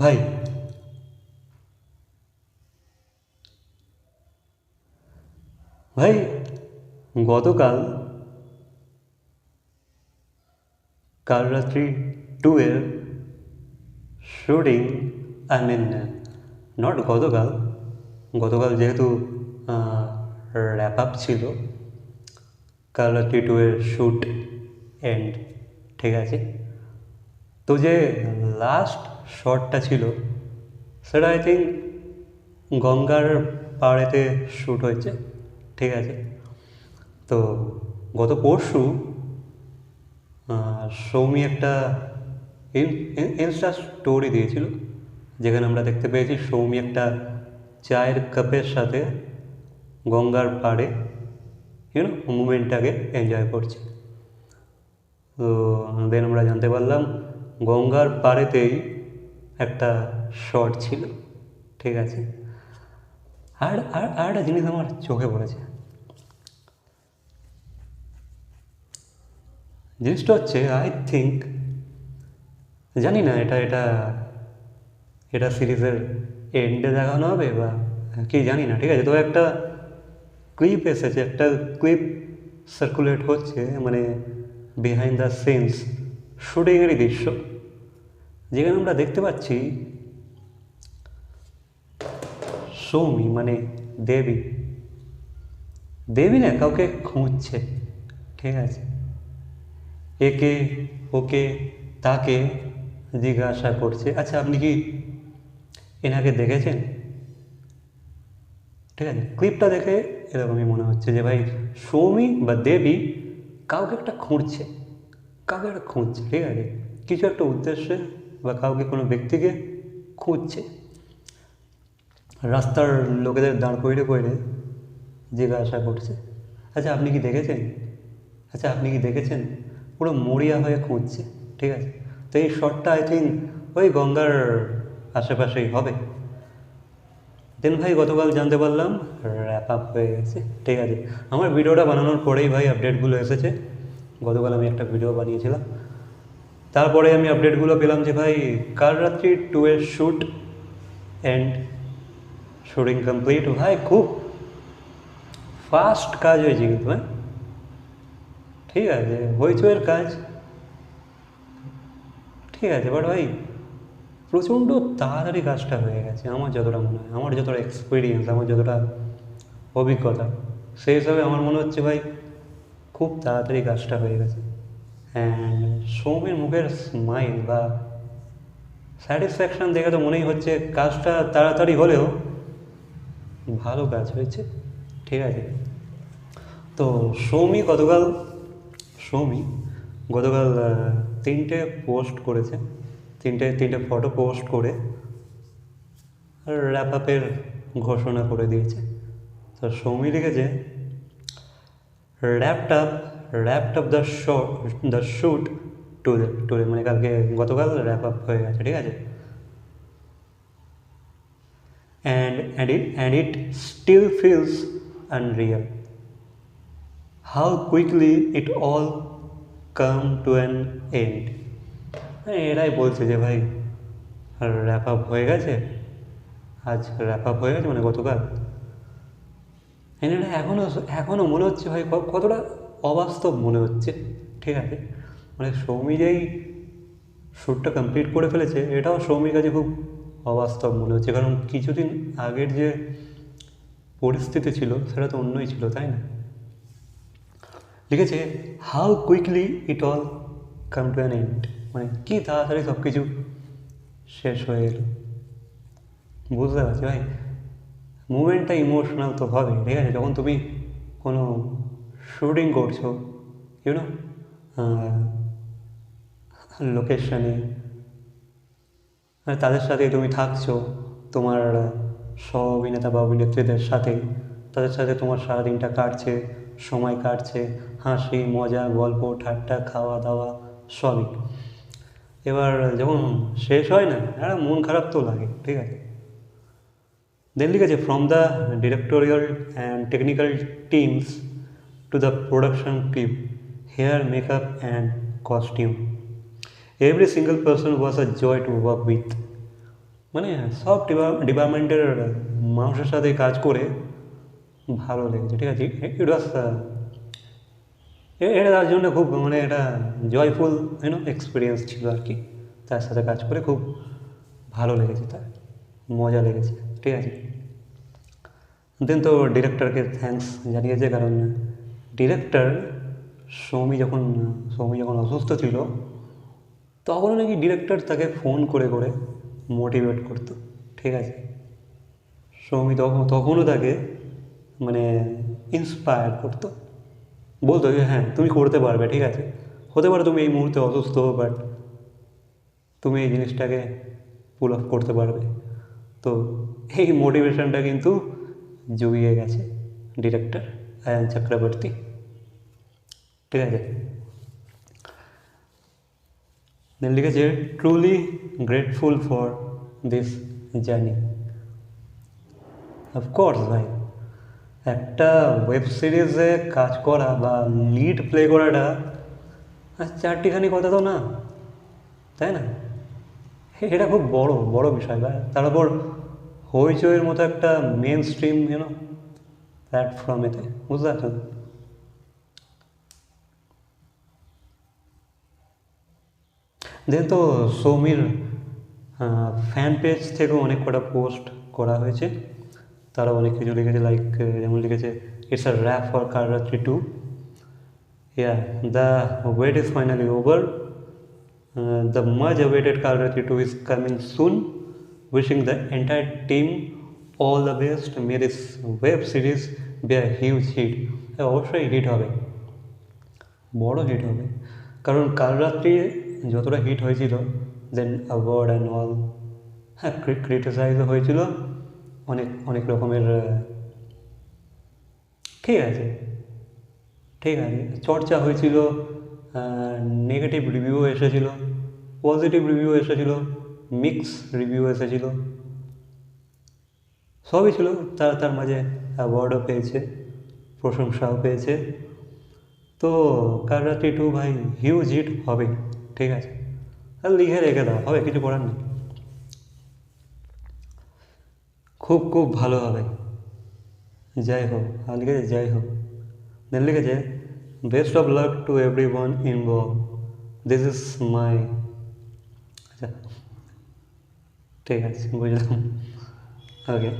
ভাই। ভাই, গতকাল কাল রাত্রি টু এর শুটিং আই মিন নট গতকাল গতকাল যেহেতু র্যাপ আপ ছিল, কাল রাত্রি টু এর শ্যুট এন্ড ঠিক আছে? তো যে লাস্ট শটটা ছিল। সেটা আই থিঙ্ক গঙ্গার পাড়েতে শ্যুট হয়েছে, ঠিক আছে? তো গত পরশু সৌমি একটা ইনস্টা স্টোরি দিয়েছিল, যেখানে আমরা দেখতে পেয়েছি সৌমি একটা চায়ের কাপের সাথে গঙ্গার পাড়ে ইউনো মুমেন্টটাকে এনজয় করছে। তো দেন আমরা জানতে পারলাম গঙ্গার পাড়েতেই একটা শট ছিল, ঠিক আছে? আর আর আর একটা জিনিস আমার চোখে পড়েছে। জিনিসটা হচ্ছে আই থিঙ্ক জানি না এটা এটা এটা সিরিজের এন্ডে দেখানো হবে বা কি জানি না, ঠিক আছে? তো একটা ক্লিপ এসেছে, একটা ক্লিপ সার্কুলেট হচ্ছে মানে বিহাইন্ড দ্য সিনস শুটিংয়েরই দৃশ্য। যেখানে আমরা দেখতে পাচ্ছি সৌমি মানে দেবী। দেবী না, কাউকে খুঁজছে। ঠিক আছে। একে, ওকে, তাকে জিজ্ঞাসা করছে। আচ্ছা আপনি কি এনাকে দেখেছেন? ঠিক আছে, ক্লিপটা দেখে এরকমই মনে হচ্ছে যে, ভাই, সৌমি বা দেবী কাউকে একটা খুঁজছে কাউকে একটা খুঁজছে ঠিক আছে। কিছু একটা উদ্দেশ্যে বা কাউকে কোনো ব্যক্তিকে খুঁজছে। রাস্তার লোকেদের দাঁড় করিয়ে করে জিজ্ঞাসা করছে। আচ্ছা আপনি কি দেখেছেন? আচ্ছা আপনি কি দেখেছেন? পুরো মরিয়া হয়ে খুঁজছে, ঠিক আছে? তো এই শটটা আই থিঙ্ক ওই গঙ্গার আশেপাশেই হবে। দেন ভাই, গতকাল জানতে পারলাম র্যাপ আপ হয়ে গেছে, ঠিক আছে? আমার ভিডিওটা বানানোর পরেই ভাই আপডেটগুলো এসেছে। গতকাল আমি একটা ভিডিও বানিয়েছিলাম। তারপরে আমি আপডেটগুলো পেলাম যে ভাই, কাল রাত্রি টু এর শ্যুট অ্যান্ড শুটিং কমপ্লিট ভাই, খুব ফাস্ট কাজ হয়েছে কিন্তু হ্যাঁ? ঠিক আছে হইচয়ের কাজ। ঠিক আছে বাট ভাই, প্রচণ্ড তাড়াতাড়ি কাজটা হয়ে গেছে, আমার যতটা মনে হয়, আমার যতটা এক্সপিরিয়েন্স আমার যতটা অভিজ্ঞতা, সেই হিসাবে আমার মনে হচ্ছে ভাই, খুব তাড়াতাড়ি কাজটা হয়ে গেছে। সৌমের মুখের স্মাইল বা স্যাটিসফ্যাকশান দেখে তো মনেই হচ্ছে কাজটা তাড়াতাড়ি হলেও ভালো কাজ হয়েছে। ঠিক আছে। তো সৌমি গতকাল সৌমি গতকাল তিনটে পোস্ট করেছে। তিনটে তিনটে ফটো পোস্ট করে র্যাপ আপের ঘোষণা করে দিয়েছে। তো সৌমি লিখেছে wrapped up wrapped up the show the shoot today today মানে কালকে গতকাল র্যাপ আপ হয়ে গেছে ঠিক আছে? And and it and it still feels unreal. How quickly it all come to an end. হ্যাঁ, এরাই বলছে যে ভাই র্যাপ আপ হয়ে গেছে আজ র্যাপ আপ হয়ে গেছে মানে গতকাল। এটা এখনও এখনও মনে হচ্ছে ভাই কতটা অবাস্তব মনে হচ্ছে, ঠিক আছে? মানে সৌমি যেই শ্যুটটা কমপ্লিট করে ফেলেছে, এটাও সৌমির কাছে খুব অবাস্তব মনে হচ্ছে। কারণ কিছুদিন আগের যে পরিস্থিতি ছিল, সেটা তো অন্যই ছিল, তাই না? লিখেছে how quickly it all come to an end মানে কি তাড়াতাড়ি সব কিছু শেষ হয়ে এলো। বুঝতে পারছি, ভাই? মুভমেন্টটা ইমোশনাল তো হবে ঠিক আছে? যখন তুমি কোনো শুটিং করছ ইউনো লোকেশনে তাদের সাথে তুমি থাকছো, তোমার সহ অভিনেতা বা অভিনেত্রীদের সাথে। তাদের সাথে তোমার সারাদিনটা কাটছে, সময় কাটছে, হাসি, মজা, গল্প, ঠাট্টা, খাওয়া দাওয়া, সবই। এবার যখন শেষ হয় না, একটা মন খারাপ তো লাগে, ঠিক আছে? দেন লিখেছে from the directorial and technical teams to the production team hair makeup and costume Every single person was a joy to work with. মানে সব ডিপার্টমেন্টের মানুষের সাথে কাজ করে ভালো লেগেছে, ঠিক আছে? ইট ওয়াজ এটা তার জন্য খুব মানে এটা জয়ফুল ইউনো এক্সপিরিয়েন্স ছিল আর কি। তার সাথে কাজ করে খুব ভালো লেগেছে তার, মজা লেগেছে, ঠিক আছে? দেন তো ডিরেক্টরকে থ্যাঙ্কস জানিয়েছে, কারণ ডিরেক্টর সৌমি যখন সৌমি যখন অসুস্থ ছিল, তখনও নাকি ডিরেক্টর তাকে ফোন করে করে মোটিভেট করতো। ঠিক আছে? সৌমি তখন তখনও তাকে মানে ইন্সপায়ার করতো। বলতো যে হ্যাঁ তুমি করতে পারবে, ঠিক আছে? হতে পারে তুমি এই মুহূর্তে অসুস্থ বাট তুমি এই জিনিসটাকে পুল অফ করতে পারবে। তো এই মোটিভেশনটা কিন্তু জুগিয়ে গেছে ডিরেক্টর আয়ান চক্রবর্তী। ঠিক আছে লিখেছে truly grateful for this journey of course ভাই একটা ওয়েব সিরিজে কাজ করা বা লিড প্লে করাটা চারটিখানি কথা তো না, তাই না? এটা খুব বড় বড় বিষয় ভাই তার উপর হইচইয়ের মতো একটা মেন স্ট্রিম ইউনো প্ল্যাটফর্মেতে বুঝতে পারছেন? দেন তো সৌমির ফ্যান পেজ থেকেও অনেক কটা পোস্ট করা হয়েছে। তারা অনেক কিছু লিখেছে লাইক যেমন লিখেছে it's a wrap for Karratri two yeah the wait is finally over the much awaited Karratri two is coming soon wishing the entire team all the best may this web series be a huge hit অবশ্যই hit হবে। বড় hit হবে। কারণ কাল রাত্রি যতটা hit হয়েছিল দেন award and all হ্যাঁ ক্রিটিসাইজও হয়েছিল, অনেক অনেক রকমের ঠিক আছে ঠিক আছে, চর্চা হয়েছিল নেগেটিভ রিভিউ এসেছিল পজিটিভ রিভিউ এসেছিল মিক্স রিভিউ এসেছিল, সবই ছিল, তার তার মাঝে অ্যাওয়ার্ডও পেয়েছে, প্রশংসাও পেয়েছে, তো রাত্রি টু ভাই হিউজ হিট হবে। ঠিক আছে। আর লিখে রেখে দাও, হবে কিছু করার নেই। খুব খুব ভালো হবে। যাই হোক আর লিখেছে যাই হোক। দেন লিখেছে best of luck to everyone involve this is my আচ্ছা ঠিক আছে, বুঝলাম। ওকে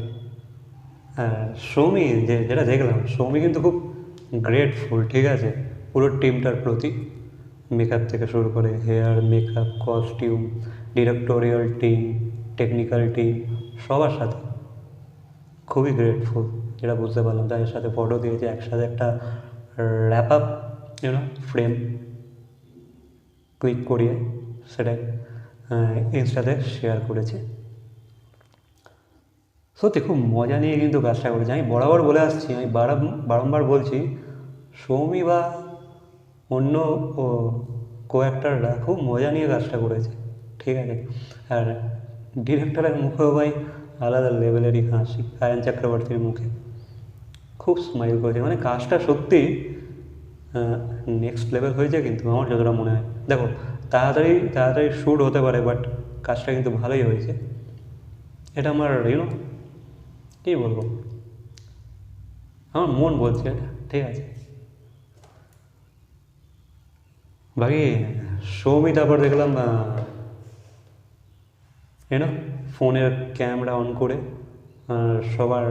সৌমি, যে, যেটা দেখলাম, সৌমি কিন্তু খুব গ্রেটফুল ঠিক আছে। পুরো টিমটার প্রতি। মেকআপ থেকে শুরু করে hair makeup costume directorial team technical team সবার সাথে। খুবই গ্রেটফুল যেটা বুঝতে পারলাম। তাদের সাথে ফটো দিয়েছে, একসাথে একটা wrap up you know frame click করিয়ে সেটা ইনস্টাতে শেয়ার করেছে। সত্যি খুব মজা নিয়ে কিন্তু কাজটা করেছে। আমি বরাবর বলে আসছি, আমি বারংবার বলছি সৌমি বা অন্য কো অ্যাক্টাররা খুব মজা নিয়ে কাজটা করেছে, ঠিক আছে? আর ডিরেক্টরের মুখেও ভাই আলাদা লেভেলেরই হাসি আয়ন চক্রবর্তীর মুখে। খুব স্মাইল করেছে মানে কাজটা সত্যি নেক্সট লেভেল হয়েছে কিন্তু আমার যতটা মনে হয়। দেখো, তাড়াতাড়ি তাড়াতাড়ি শ্যুট হতে পারে বাট কাজটা কিন্তু ভালোই হয়েছে। এটা আমার ইউনো কী বলব? আমার মন বলছে এটা, ঠিক আছে? বাকি সৌমি তারপর দেখলাম এনো ফোনের ক্যামেরা অন করে সবার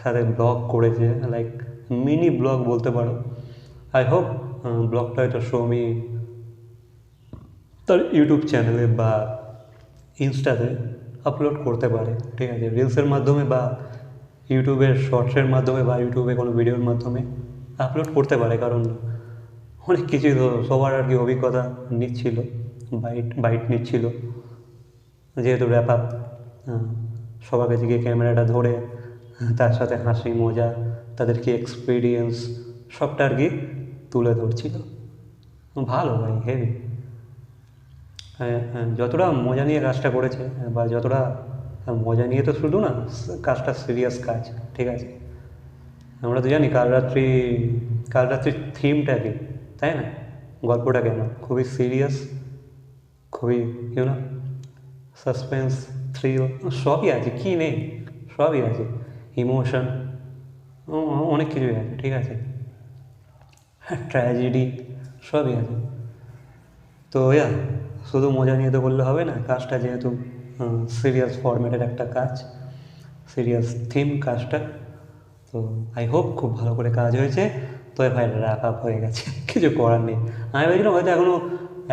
সাথে ব্লগ করেছে লাইক মিনি ব্লগ বলতে পারো। আই হোপ ব্লগটা হয়তো সৌমি তার ইউটিউব চ্যানেলে বা ইনস্টাতে আপলোড করতে পারে, ঠিক আছে? রিলসের মাধ্যমে বা ইউটিউবের শর্টসের মাধ্যমে বা ইউটিউবে কোনো ভিডিওর মাধ্যমে আপলোড করতে পারে, কারণ অনেক কিছুই তো সবার আর কি অভিজ্ঞতা নিচ্ছিল, বাইট বাইট নিচ্ছিল। যেহেতু র্যাপ আপ সবার কাছে গিয়ে ক্যামেরাটা ধরে, তার সাথে হাসি, মজা, তাদের কি এক্সপিরিয়েন্স সবটা আর কি তুলে ধরছিল। ভালো ভাই হেভি যতটা মজা নিয়ে কাজটা করেছে, বা যতটা মজা নিয়ে তো শুধু না, কাজটা সিরিয়াস কাজ, ঠিক আছে? আমরা তো জানি কাল রাত্রি, কাল রাত্রির থিমটা কি? তাই না? গল্পটা কেন? খুবই সিরিয়াস খুবই ইউনো সাসপেন্স থ্রিল সবই আছে, কী নেই? সবই আছে। ইমোশন অনেক কিছুই আছে, ঠিক আছে। ট্র্যাজেডি সবই আছে। তো, ইয়া, শুধু মজা নিয়ে তো বললে হবে না, কাজটা যেহেতু সিরিয়াস ফরম্যাটের একটা কাজ সিরিয়াস থিম কাজটা, তো আই হোপ খুব ভালো করে কাজ হয়েছে। তো ভাই র্যাপ আপ হয়ে গেছে, কিছু করার নেই। আমি ভেবেছিলাম হয়তো এখনও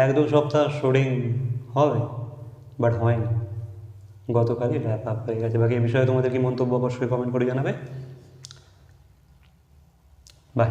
এক দু সপ্তাহ শুটিং হবে বাট হয়নি। গতকালই র্যাপ আপ হয়ে গেছে। বাকি এই বিষয়ে তোমাদের কি মন্তব্য অবশ্যই কমেন্ট করে জানাবে? বাই